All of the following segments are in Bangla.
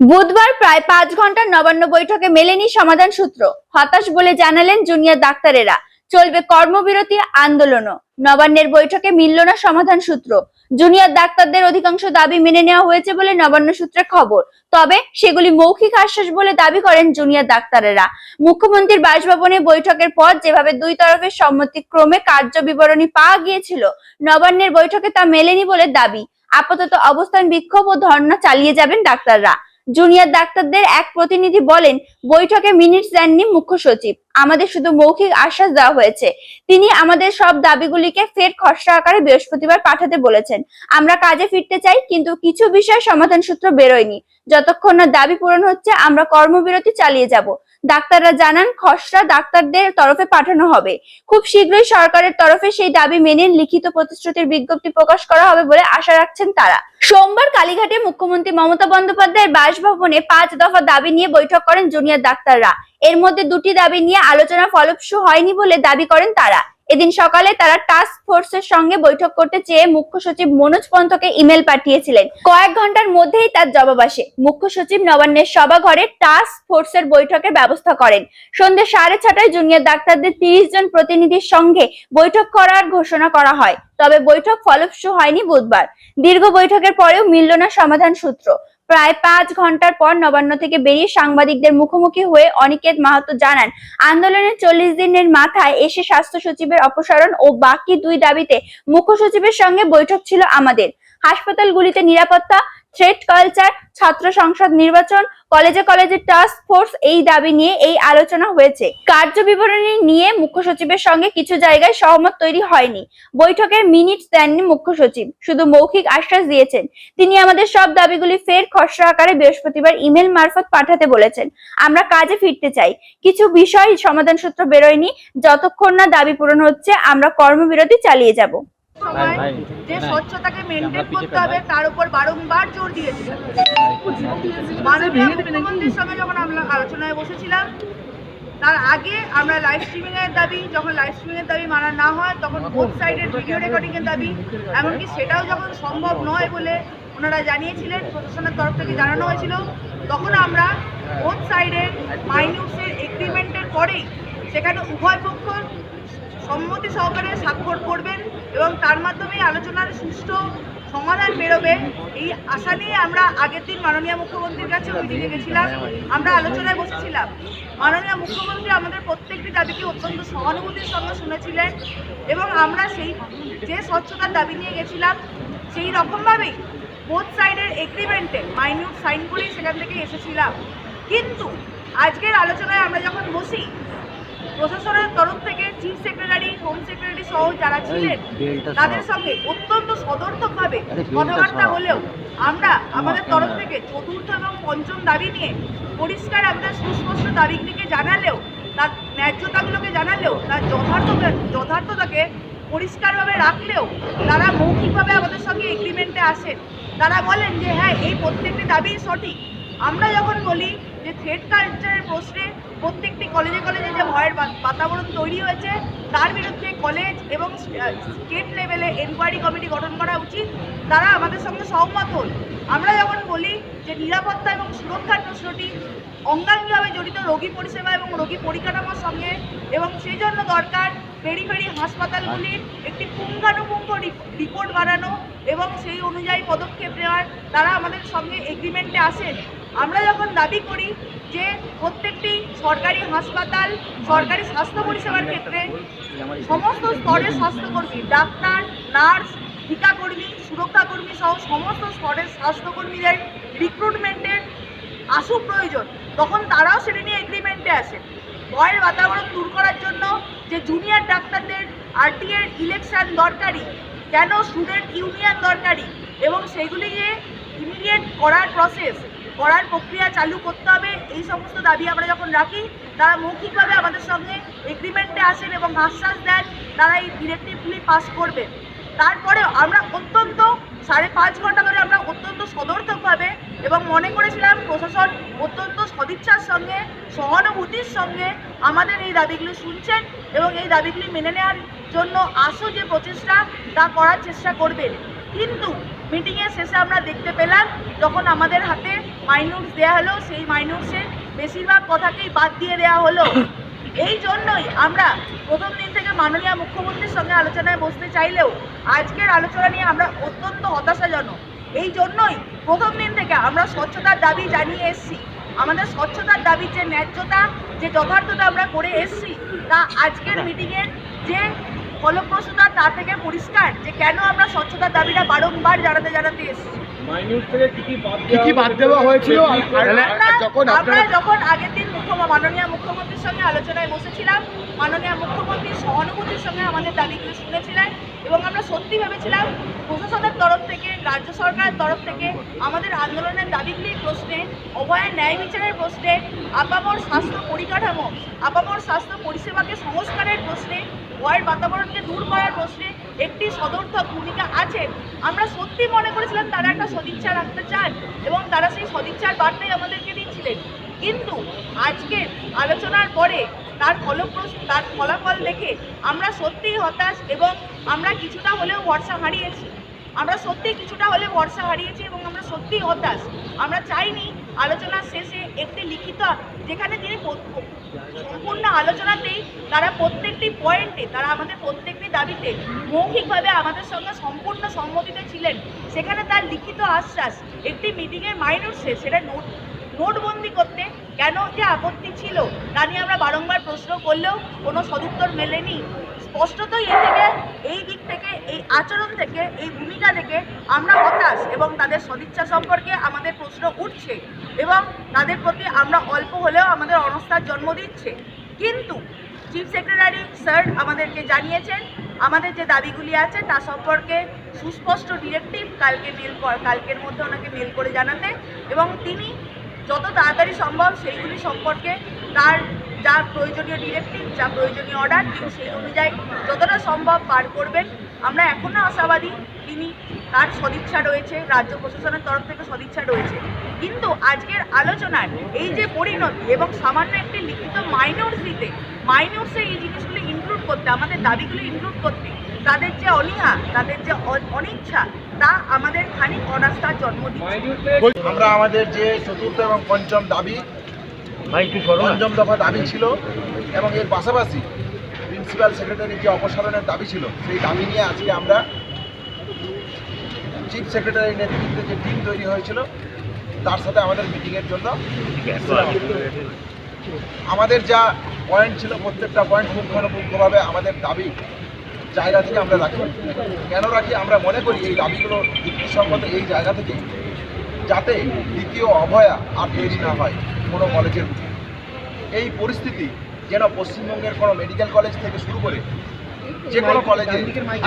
বুধবার প্রায় পাঁচ ঘণ্টার নবান্ন বৈঠকে মেলেনি সমাধান সূত্র। হতাশ বলে জানালেন জুনিয়র ডাক্তারেরা। চলবে কর্মবিরতি, আন্দোলনও। নবান্নের বৈঠকে মিলল না সমাধান সূত্র। জুনিয়র ডাক্তারদের অধিকাংশ দাবি মেনে নেওয়া হয়েছে বলে নবান্ন সূত্রে খবর। তবে সেগুলি মৌখিক আশ্বাস বলে দাবি করেন জুনিয়র ডাক্তারেরা। মুখ্যমন্ত্রীর বাসভবনে বৈঠকের পর যেভাবে দুই তরফের সম্মতিক্রমে কার্য বিবরণী পাওয়া গিয়েছিল, নবান্নের বৈঠকে তা মেলেনি বলে দাবি। আপাতত অবস্থান বিক্ষোভ ও ধর্ণা চালিয়ে যাবেন ডাক্তাররা। জুনিয়র ডাক্তারদের এক প্রতিনিধি বলেন, বৈঠকে মিনিট দেননি মুখ্য সচিব। আমাদের শুধু মৌখিক আশ্বাস দেওয়া হয়েছে। তিনি আমাদের সব দাবিগুলিকে ফের খসড়া আকারে বৃহস্পতিবার পাঠাতে বলেছেন। আমরা কাজে ফিরতে চাই, কিন্তু কিছু বিষয় সমাধান সূত্র বেরোয়নি। যতক্ষণ না দাবি পূরণ হচ্ছে, আমরা কর্মবিরতি চালিয়ে যাব। ডাক্তাররা জানান, খসড়া ডাক্তারদের তরফে পাঠানো হবে। খুব শীঘ্রই সরকারের তরফে সেই দাবি মেনে লিখিত প্রতিশ্রুতির বিজ্ঞপ্তি প্রকাশ করা হবে বলে আশা রাখছেন তারা। সোমবার কালীঘাটে মুখ্যমন্ত্রী মমতা বন্দ্যোপাধ্যায়ের বাসভবনে পাঁচ দফা দাবি নিয়ে বৈঠক করেন জুনিয়র ডাক্তাররা। এর মধ্যে দুটি দাবি নিয়ে আলোচনা ফলপ্রসূ হয়নি বলে দাবি করেন তারা। এদিন সকালে তারা টাস্ক ফোর্সের সঙ্গে বৈঠক করতে চেয়ে মুখ্য সচিব মনোজ পন্থকে ইমেল পাঠিয়েছিলেন। কয়েক ঘণ্টার মধ্যেই তার জবাব আসে। মুখ্য সচিব নবান্নের সভাঘরে টাস্ক ফোর্সের বৈঠকের ব্যবস্থা করেন। সন্ধ্যে সাড়ে ছটায় জুনিয়র ডাক্তারদের তিরিশ জন প্রতিনিধির সঙ্গে বৈঠক করার ঘোষণা করা হয়। তবে বৈঠক ফলপ্রসূ হয়নি বুধবার। দীর্ঘ বৈঠকের পরেও মিলল না সমাধান সূত্র। প্রায় পাঁচ ঘণ্টার পর নবান্ন থেকে বেরিয়ে সাংবাদিকদের মুখোমুখি হয়ে অনিকেত মাহাতো জানান, আন্দোলনের চল্লিশ দিনের মাথায় এসে স্বাস্থ্য সচিবের অপসারণ ও বাকি দুই দাবিতে মুখ্য সচিবের সঙ্গে বৈঠক ছিল আমাদের। হাসপাতালগুলিতে নিরাপত্তা থ্রেড কালচার ছাত্র সংসদ নির্বাচন, কলেজে কলেজে টাস্ক ফোর্স এই দাবি নিয়ে এই আলোচনা হয়েছে। কার্য বিবরণী নিয়ে মুখ্য সচিবের সঙ্গে কিছু জায়গায় সহমত তৈরি হয়নি। বৈঠকের মিনিট দেননি মুখ্য সচিব, শুধু মৌখিক আশ্বাস দিয়েছেন। তিনি আমাদের সব দাবিগুলি ফের খসড়া আকারে বৃহস্পতিবার ইমেল মারফত পাঠাতে বলেছেন। আমরা কাজে ফিরতে চাই। কিছু বিষয় সমাধান সূত্র বেরোয়নি। যতক্ষণ না দাবি পূরণ হচ্ছে, আমরা কর্মবিরতি চালিয়ে যাব। সময় যে স্বচ্ছতাকে মেনটেন করতে হবে তার উপর বারংবার জোর দিয়েছিলেন মাননীয় মুখ্যমন্ত্রীর সঙ্গে যখন আমরা আলোচনায় বসেছিলাম তার আগে আমরা লাইভ স্ট্রিমিং এর দাবি যখন লাইভ স্ট্রিমিং এর দাবি মানা না হয় তখন বোথ সাইডের ভিডিও রেকর্ডিং এর দাবি এমনকি সেটাও যখন সম্ভব নয় বলে ওনারা জানিয়েছিলেন প্রশাসনের তরফ থেকে জানানো হয়েছিল তখন আমরা বোথ সাইডের মাইনিউটসের এগ্রিমেন্টের পরেই সেখানে উভয় পক্ষ সম্মতি সহকারে স্বাক্ষর করবেন। এবং তার মাধ্যমে আলোচনার সুষ্ঠু সমাধান বেরোবে। এই আশা নিয়ে আমরা আগের দিন মাননীয় মুখ্যমন্ত্রীর কাছে মিটিংয়ে গেছিলাম আমরা আলোচনায় বসেছিলাম। মাননীয় মুখ্যমন্ত্রী আমাদের প্রত্যেকটি দাবিকে অত্যন্ত সহানুভূতির সঙ্গে শুনেছিলেন এবং আমরা সেই যে স্বচ্ছতার দাবি নিয়ে গেছিলাম, সেই রকমভাবেই বোথ সাইডের এগ্রিমেন্টে মাইনিউট সাইন করেই সেখান থেকে এসেছিলাম। কিন্তু আজকের আলোচনায় আমরা যখন বসি প্রশাসনের তরফ থেকে চিফ সেক্রেটারি হোম সেক্রেটারি সহ যারা ছিলেন তাদের সঙ্গে অত্যন্ত সদর্থক সদর্থকভাবে কথাবার্তা হলেও আমরা আমাদের তরফ থেকে চতুর্থ এবং পঞ্চম দাবি নিয়ে পরিষ্কার আমাদের সুস্পষ্ট দাবিগুলিকে জানালেও তার ন্যায্যতাগুলোকে জানালেও তার যথার্থতা যথার্থতাকে পরিষ্কারভাবে রাখলেও তারা মৌখিকভাবে আমাদের সঙ্গে এগ্রিমেন্টে আসেন। তারা বলেন যে হ্যাঁ এই প্রত্যেকটি দাবি সঠিক। আমরা যখন বলি যে থ্রেড কালচারের প্রশ্নে প্রত্যেকটি কলেজে কলেজে যে ভয়ের বাতাবরণ তৈরি হয়েছে, তার বিরুদ্ধে কলেজ এবং স্টেট লেভেলে এনকোয়ারি কমিটি গঠন করা উচিত। তারা আমাদের সঙ্গে সহমত হন। আমরা যখন বলি যে নিরাপত্তা এবং সুরক্ষার প্রশ্নটি অঙ্গাঙ্গিভাবে জড়িত রোগী পরিষেবা এবং রোগী পরিকাঠামোর সঙ্গে এবং সেই জন্য দরকার পেরি পেরি হাসপাতালগুলির একটি পুঙ্খানুপুঙ্খ রিপোর্ট বানানো এবং সেই অনুযায়ী পদক্ষেপ নেওয়ার, তারা আমাদের সঙ্গে এগ্রিমেন্টে আসেন। আমরা যখন দাবি করি যে প্রত্যেকটি সরকারি হাসপাতাল, সরকারি স্বাস্থ্য পরিষেবার ক্ষেত্রে সমস্ত স্তরের স্বাস্থ্যকর্মী, ডাক্তার, নার্স টিকাকর্মী সুরক্ষাকর্মী সহ সমস্ত স্তরের স্বাস্থ্যকর্মীদের রিক্রুটমেন্টের আশু প্রয়োজন, তখন তারাও সেটা নিয়ে এগ্রিমেন্টে আসে। ভয়ের বাতাবরণ দূর করার জন্য যে জুনিয়র ডাক্তারদের আরটিএর ইলেকশন দরকারি, কেন স্টুডেন্ট ইউনিয়ন দরকারি, এবং সেগুলি যে ইমিডিয়েট করার প্রসেস করার প্রক্রিয়া চালু করতে হবে। এই সমস্ত দাবি আমরা যখন রাখি, তারা মৌখিকভাবে আমাদের সঙ্গে এগ্রিমেন্টে আসেন এবং আশ্বাস দেন, তারা এই ডিরেক্টিভগুলি পাস করবে। তারপরেও আমরা অত্যন্ত, সাড়ে পাঁচ ঘণ্টা ধরে আমরা অত্যন্ত সদর্থকভাবে এবং মনে করেছিলাম প্রশাসন অত্যন্ত সদিচ্ছার সঙ্গে, সহানুভূতির সঙ্গে আমাদের এই দাবিগুলি শুনছেন এবং এই দাবিগুলি মেনে নেওয়ার জন্য আশু যে প্রচেষ্টা, তা করার চেষ্টা করবেন কিন্তু মিটিংয়ের শেষে আমরা দেখতে পেলাম, যখন আমাদের হাতে মাইনুটস দেওয়া হলো, সেই মাইনুটসে বেশিরভাগ কথাকেই বাদ দিয়ে দেওয়া হলো। এই জন্যই আমরা প্রথম দিন থেকে মাননীয় মুখ্যমন্ত্রীর সঙ্গে আলোচনায় বসতে চাইলেও আজকের আলোচনা নিয়ে আমরা অত্যন্ত হতাশাজনক। এই জন্যই প্রথম দিন থেকে আমরা স্বচ্ছতার দাবি জানিয়ে এসেছি। আমাদের স্বচ্ছতার দাবির যে ন্যায্যতা, যে যথার্থতা আমরা করে এসেছি, তা আজকের মিটিংয়ের যে ফলপ্রসূতা তা থেকে পরিষ্কার যে কেন আমরা স্বচ্ছতার দাবিটা বারংবার জানাতে জানাতে এসেছি। আমরা যখন আগের দিন মুখ্যমন্ত্রী মাননীয় মুখ্যমন্ত্রীর সঙ্গে আলোচনায় বসেছিলাম মাননীয় মুখ্যমন্ত্রীর সহানুভূতির সঙ্গে আমাদের দাবিগুলো শুনেছিলেন। এবং আমরা সত্যি ভেবেছিলাম প্রশাসনের তরফ থেকে, রাজ্য সরকারের তরফ থেকে আমাদের আন্দোলনের দাবিগুলির প্রশ্নে, অভয়ের ন্যায় বিচারের প্রশ্নে, আপামর স্বাস্থ্য পরিকাঠামো, আপামর স্বাস্থ্য পরিষেবাকে সংস্কারের প্রশ্নে ভয়ের বাতাবরণকে দূর করার প্রশ্নে একটি সদর্থক ভূমিকা আছে। আমরা সত্যি মনে করেছিলাম তারা একটা সদিচ্ছা রাখতে চান এবং তারা সেই সদিচ্ছার বার্তাই আমাদেরকে দিচ্ছিলেন। কিন্তু আজকের আলোচনার পরে তার ফলপ্রস, তার ফলাফল দেখে আমরা সত্যিই হতাশ এবং আমরা কিছুটা হলেও ভরসা হারিয়েছি। আমরা সত্যি কিছুটা হলে ভরসা হারিয়েছি এবং আমরা সত্যিই হতাশ। আমরা চাইনি আলোচনার শেষে একটি লিখিত, যেখানে তিনি সম্পূর্ণ আলোচনাতেই তারা প্রত্যেকটি পয়েন্টে, তারা আমাদের প্রত্যেকটি দাবিতে মৌখিকভাবে আমাদের সঙ্গে সম্পূর্ণ সম্মতিতে ছিলেন। সেখানে তার লিখিত আশ্বাস একটি মিটিংয়ের মাইনরসে সেটা নোট নোটবন্দি করতে কেন যে আপত্তি ছিল তা নিয়ে আমরা বারংবার প্রশ্ন করলেও কোনো সদুত্তর মেলেনি। স্পষ্টতই এ থেকে, এই দিক থেকে, এই আচরণ থেকে, এই ভূমিকা থেকে আমরা হতাশ এবং তাদের সদিচ্ছা সম্পর্কে আমাদের প্রশ্ন উঠছে এবং তাদের প্রতি আমরা অল্প হলেও আমাদের অনস্থার জন্ম দিচ্ছে। কিন্তু চিফ সেক্রেটারি স্যার আমাদেরকে জানিয়েছেন, আমাদের যে দাবিগুলি আছে তা সম্পর্কে সুস্পষ্ট ডিরেক্টিভ কালকে মেল কালকের মধ্যে ওনাকে মেল করে জানাতে এবং তিনি যত তাড়াতাড়ি সম্ভব সেইগুলি সম্পর্কে তার যা প্রয়োজনীয় ডিরেক্টিভ যা প্রয়োজনীয় অর্ডার তিনি সেই অনুযায়ী যতটা সম্ভব পার করবেন। আমরা এখনও আশাবাদী, তিনি তার সদিচ্ছা রয়েছে রাজ্য প্রশাসনের তরফ থেকে সদিচ্ছা রয়েছে। কিন্তু আজকের আলোচনায় এই যে পরিণতি এবং সামান্য একটি লিখিত মাইনর্স দিতে মাইনর্সে এই জিনিসগুলি ইনক্লুড করতে আমাদের দাবিগুলি ইনক্লুড করতে তাদের যে অনীহা তাদের যে অনিচ্ছা তা আমাদের খানিক অনাস্থার জন্ম দিচ্ছে। আমরা আমাদের যে চতুর্থ এবং পঞ্চম দাবি পঞ্চম দফা দাবি ছিল এবং এর পাশাপাশি প্রিন্সিপাল সেক্রেটারির যে অপসারণের দাবি ছিল সেই দাবি নিয়ে আজকে আমরা চিফ সেক্রেটারির নেতৃত্বে যে টিম তৈরি হয়েছিল, তার সাথে আমাদের মিটিংয়ের জন্য। আমাদের যা পয়েন্ট ছিল, প্রত্যেকটা পয়েন্ট পুঙ্খানুপুঙ্খভাবে আমাদের দাবি, জায়গা থেকে আমরা রাখি। কেন রাখি? আমরা মনে করি এই দাবিগুলো যুক্তিসঙ্গত এই জায়গা থেকে, যাতে দ্বিতীয় অভয়া আর তৈরি না হয় কোনো কলেজের। এই পরিস্থিতি যেন পশ্চিমবঙ্গের কোনো মেডিকেল কলেজ থেকে শুরু করে যে কোনো কলেজে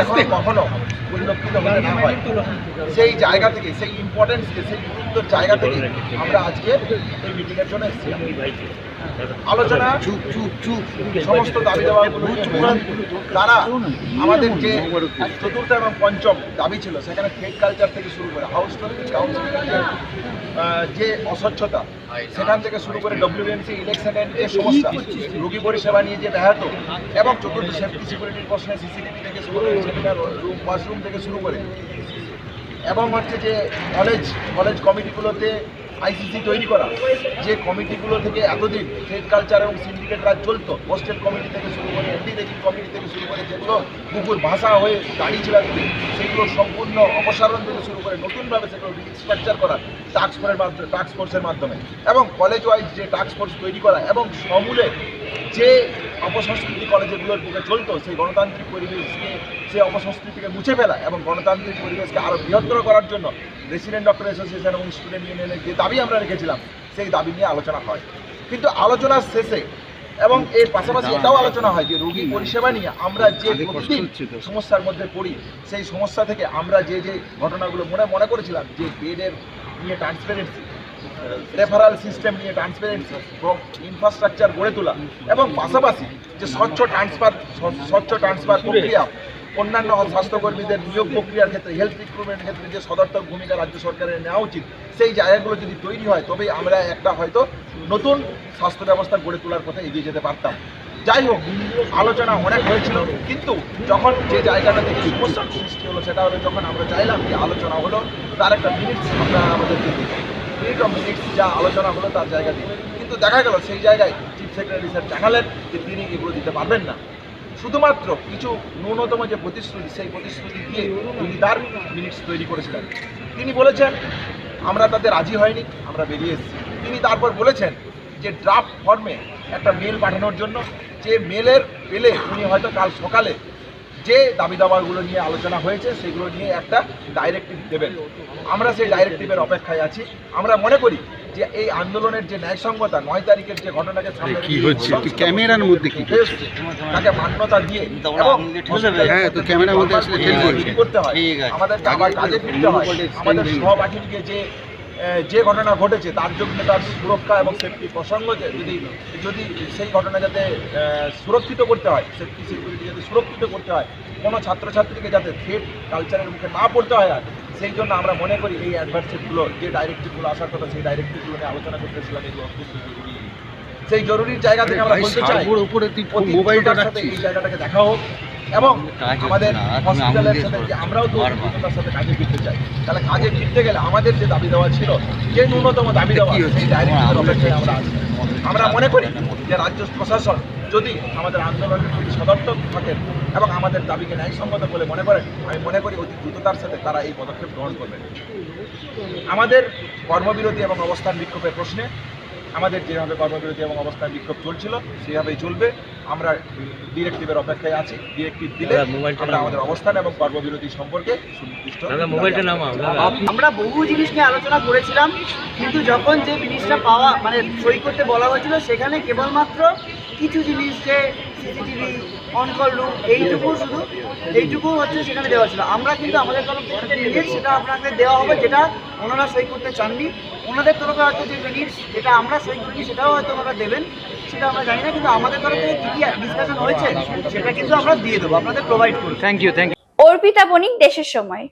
আসতে কখনো পরিলক্ষিত হতে না হয়। সেই জায়গা থেকে, সেই ইম্পর্টেন্সকে সেই গুরুত্বর জায়গা থেকে আমরা আজকে এই মিটিংয়ের জন্য এসেছিলাম। আলোচনা সমস্ত দাবি দেওয়াগুলো তারা আমাদের যে চতুর্থ এবং পঞ্চম দাবি ছিল সেখানে ফেক কালচার থেকে শুরু করে হাউস যে অস্বচ্ছতা সেখান থেকে শুরু করে ডব্লিউএমসি ইলেকশনের যে সমস্যা রোগী পরিষেবা নিয়ে যে ব্যাহত এবং চতুর্থ সেফটি সিকিউরিটির প্রশ্নে সিসিটিভি থেকে শুরু করে সেমিনার রুম ওয়াশরুম থেকে শুরু করে এবং হচ্ছে যে কলেজ কলেজ কমিটিগুলোতে আইসিসি তৈরি করা। যে কমিটিগুলো থেকে এতদিন ট্রেড কালচার এবং সিন্ডিকেট রাজ চলতো হোস্টেল কমিটি থেকে শুরু করে এন্টি রেকিং কমিটি থেকে শুরু করে যেগুলো কুকুর ভাষা হয়ে দাঁড়িয়েছিল সেগুলো সম্পূর্ণ অপসারণ থেকে শুরু করে নতুনভাবে সেগুলো রিস্ট্রাকচার করা টাস্ক ফোর্সের মাধ্যমে টাস্ক ফোর্সের মাধ্যমে। এবং কলেজ ওয়াইজ যে টাস্ক ফোর্স তৈরি করা এবং সমূলে যে অপসংস্কৃতি কলেজগুলোর বুকে চলতো, সেই গণতান্ত্রিক পরিবেশকে, সেই অপসংস্কৃতিকে মুছে ফেলা এবং গণতান্ত্রিক পরিবেশকে আরও বৃহত্তর করার জন্য রেসিডেন্ট ডক্টর অ্যাসোসিয়েশন এবং স্টুডেন্ট ইউনিয়নের যে দাবি আমরা রেখেছিলাম সেই দাবি নিয়ে আলোচনা হয়। কিন্তু আলোচনার শেষে এবং এর পাশাপাশি এটাও আলোচনা হয় যে রোগী পরিষেবা নিয়ে আমরা যে প্রতিদিন সমস্যার মধ্যে পড়ি সেই সমস্যা থেকে আমরা যে যে ঘটনাগুলো মনে মনে করেছিলাম যে বেডের নিয়ে ট্রান্সপারেন্সি রেফারাল সিস্টেম নিয়ে ট্রান্সপারেন্সি এবং ইনফ্রাস্ট্রাকচার গড়ে তোলা এবং পাশাপাশি যে স্বচ্ছ ট্রান্সফার স্বচ্ছ ট্রান্সফার প্রক্রিয়া অন্যান্য স্বাস্থ্যকর্মীদের নিয়োগ প্রক্রিয়ার ক্ষেত্রে হেলথ রিক্রুটমেন্ট ক্ষেত্রে যে সদর্থক ভূমিকা রাজ্য সরকারের নেওয়া উচিত, সেই জায়গাগুলো যদি তৈরি হয় তবেই আমরা একটা হয়তো নতুন স্বাস্থ্য ব্যবস্থা গড়ে তোলার পথে এগিয়ে যেতে পারতাম। যাই হোক, আলোচনা অনেক হয়েছিল, কিন্তু যখন যে জায়গাটাতে সমস্যার সৃষ্টি হলো, সেটা হলো যখন আমরা চাইলাম যে আলোচনা হলো, তার একটা মিনিটস আমরা আমাদেরকে দিই। মিনিট অফ মিনিটস যা আলোচনা হলো, তার জায়গা দিয়ে কিন্তু দেখা গেল, সেই জায়গায় চিফ সেক্রেটারি স্যার জানালেন যে তিনি এগুলো দিতে পারবেন না। শুধুমাত্র কিছু ন্যূনতম যে প্রতিশ্রুতি, সেই প্রতিশ্রুতি দিয়ে তিনি তার মিনিটস তৈরি করেছিলেন। তিনি বলেছেন, আমরা তাতে রাজি হয়নি, আমরা বেরিয়ে এসেছি। তিনি তারপর বলেছেন যে ড্রাফট ফর্মে একটা মেল পাঠানোর জন্য যে মেলের পেলে উনি হয়তো কাল সকালে যে দাবি দাবাগুলো নিয়ে আলোচনা হয়েছে, সেগুলো নিয়ে একটা ডাইরেক্টিভ দেবেন। আমরা সেই ডাইরেক্টিভের অপেক্ষায় আছি। আমরা মনে করি যে এই আন্দোলনের যে ন্যায়সঙ্গতা নয় তারিখের যে ঘটনাকে সামনে কি হচ্ছে? যে ক্যামেরার মধ্যে কি তাকে মান্যতা দিয়ে হ্যাঁ, তো ক্যামেরার মধ্যে আসলে হসপিটালের ফেল করতে হয়। আমাদের আবার কাজে ফিরতে হয়। আমাদের সহপাঠীকে যে যে ঘটনা ঘটেছে তার জন্য তার সুরক্ষা এবং সেফটি প্রসঙ্গ যদি যদি সেই ঘটনা যাতে আহ, সুরক্ষিত করতে হয় সেফটি সিকিউরিটি যাতে সুরক্ষিত করতে হয় কোনো ছাত্রছাত্রীকে যাতে থ্রেট কালচারের মুখে না পড়তে হয় আর সেই জন্য আমরা মনে করি এই অ্যাডভার্সিভগুলো যে ডাইরেক্টিভগুলো আসার কথা সেই ডাইরেক্টিভগুলো নিয়ে আলোচনা করতেছিলাম এগুলো জরুরি। সেই জরুরির জায়গা থেকে আমরা বলতে চাই উপরে মোবাইলটা সাথে এই জায়গাটাকে দেখা হোক। এবং আমাদের হসপিটালের সাথে যে আমরাও তো। দ্রুততার সাথে কাজে ফিরতে চাই। তাহলে কাজে ফিরতে গেলে আমাদের যে দাবি দেওয়া ছিল যে ন্যূনতম দাবি দেওয়া সেই ডাইরেক্টের অপেক্ষায় আমরা আছি। আমরা মনে করি যে রাজ্য প্রশাসন যদি আমাদের আন্দোলনের প্রতি সদর্থক থাকেন এবং আমাদের দাবিকে ন্যায়সঙ্গত বলে মনে করেন আমি মনে করি অতি দ্রুততার সাথে তারা এই পদক্ষেপ গ্রহণ করবেন। আমাদের কর্মবিরতি এবং অবস্থান বিক্ষোভের প্রশ্নে আমাদের যেভাবে কর্মবিরতি এবং অবস্থায় বিক্ষোভ চলছিল সেভাবেই চলবে। আমরা ডিরেক্টিভের অপেক্ষায় আছি। ডিরেক্টিভ দিলে আমরা আমাদের অবস্থান এবং কর্মবিরতি সম্পর্কে সুনির্দিষ্ট আমরা বহু জিনিস নিয়ে আলোচনা করেছিলাম কিন্তু যখন যে জিনিসটা পাওয়া মানে সই করতে বলা হয়েছিল সেখানে কেবলমাত্র কিছু জিনিস যে সিসিটিভি অন কল রুম এইটুকু শুধু এইটুকু হচ্ছে সেখানে দেওয়া ছিল। আমরা কিন্তু আমাদের তরফ থেকে মিনিট সেটা আপনাকে দেওয়া হবে যেটা ওনারা সই করতে চাননি। ওনাদের তরফে হয়তো যে মিনিট যেটা আমরা সই করিনি সেটাও হয়তো ওনারা দেবেন সেটা আমরা জানি না কিন্তু আমাদের তরফ থেকে কী কী ডিসকাশন হয়েছে সেটা কিন্তু আমরা দিয়ে দেবো আপনাদের প্রোভাইড করব। অর্পিতা বণিক দেশের সময়।